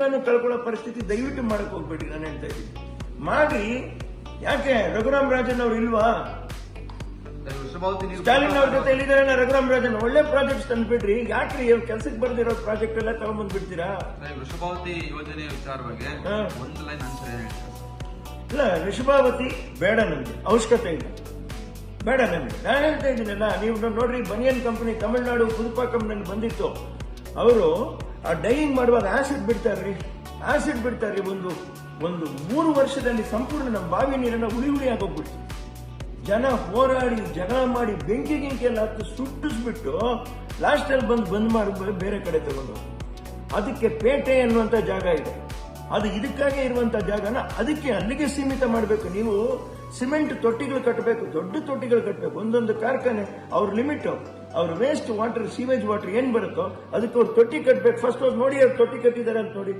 ನಾನು ಕಳ್ಕೊಳ್ಳೋ ಪರಿಸ್ಥಿತಿ ದಯವಿಟ್ಟು ಮಾಡಕ್ ಹೋಗ್ಬೇಡಿ ನಾನು ಹೇಳ್ತಾ ಇದ್ದೀನಿ. ಮಾಡಿ. ಯಾಕೆ? ರಘುರಾಮ್ ರಾಜನ್ ಅವ್ರು ಇಲ್ವಾ? ವೃಷಭಾವತಿ ಸ್ಟಾಲಿನ್ ಅವ್ರ ಜೊತೆ ಎಲ್ಲಿದ್ದಾರೆ ರಘುರಾಮ್ ರಾಜನ್ ಒಳ್ಳೆ ಪ್ರಾಜೆಕ್ಟ್ಸ್ ತಂದ್ಬಿಡ್ರಿ. ಯಾಕ್ರಿ ಕೆಲ್ಸಕ್ಕೆ ಬರ್ದಿರೋ ಪ್ರಾಜೆಕ್ಟ್ ಎಲ್ಲ ತಗೊಂಡ್ಬಂದ್ಬಿಡ್ತೀರಾ ವೃಷಭಾವತಿ ಯೋಜನೆ ವಿಚಾರವಾಗಿ. ಒಂದು ಲೈನ್ ಇಲ್ಲ ಋಷಭಾವತಿ ಬೇಡ ನಮ್ಗೆ ಅವಶ್ಯಕತೆ ಇಲ್ಲ. ಬೇಡ ನಮ್ಗೆ. ನಾನು ಹೇಳ್ತಾ ಇದ್ದೀನಲ್ಲ ನೀವು ನೋಡ್ರಿ ಬನಿಯನ್ ಕಂಪನಿ ತಮಿಳ್ನಾಡು ಪುದುಪಾಕಂನಲ್ಲಿ ಬಂದಿತ್ತು. ಅವರು ಆ ಡೈಯಿಂಗ್ ಮಾಡುವಾಗ ಆಸಿಡ್ ಬಿಡ್ತಾರ್ರಿ. ಆಸಿಡ್ ಬಿಡ್ತಾರ್ರಿ ಒಂದು ಒಂದು ಮೂರು ವರ್ಷದಲ್ಲಿ ಸಂಪೂರ್ಣ ನಮ್ಮ ಬಾವಿ ನೀರನ್ನ ಉಳಿ ಉಳಿ ಆಗೋಗ್ಬಿಡ್ತು. ಜನ ಹೋರಾಡಿ, ಜಗಳ ಮಾಡಿ, ಬೆಂಕಿ ಗಿಂಕಿ ಎಲ್ಲ ಹತ್ತು ಸುಟ್ಟಿಸ್ಬಿಟ್ಟು ಲಾಸ್ಟಲ್ಲಿ ಬಂದು ಬಂದ್ ಮಾಡಿ ಬೇರೆ ಕಡೆ ತಗೊಂಡು ಅದಕ್ಕೆ ಪೇಟೆ ಅನ್ನುವಂಥ ಜಾಗ ಇದೆ. ಅದು ಇದಕ್ಕಾಗಿ ಇರುವಂತ ಜಾಗನ ಅದಕ್ಕೆ ಅಲ್ಲಿಗೆ ಸೀಮಿತ ಮಾಡಬೇಕು. ನೀವು ಸಿಮೆಂಟ್ ತೊಟ್ಟಿಗಳು ಕಟ್ಟಬೇಕು ದೊಡ್ಡ ತೊಟ್ಟಿಗಳು ಕಟ್ಟಬೇಕು ಒಂದೊಂದು ಕಾರ್ಖಾನೆ, ಅವ್ರ ಲಿಮಿಟ್, ಅವ್ರ ವೇಸ್ಟ್ ವಾಟರ್ ಸೀವೇಜ್ ವಾಟರ್ ಏನ್ ಬರುತ್ತೋ ಅದಕ್ಕೆ ಅವ್ರು ತೊಟ್ಟಿ ಕಟ್ಟಬೇಕು ಫಸ್ಟ್ ಅವ್ರು ನೋಡಿ ಅವ್ರು ತೊಟ್ಟಿ ಕಟ್ಟಿದ್ದಾರೆ ಅಂತ ನೋಡಿ.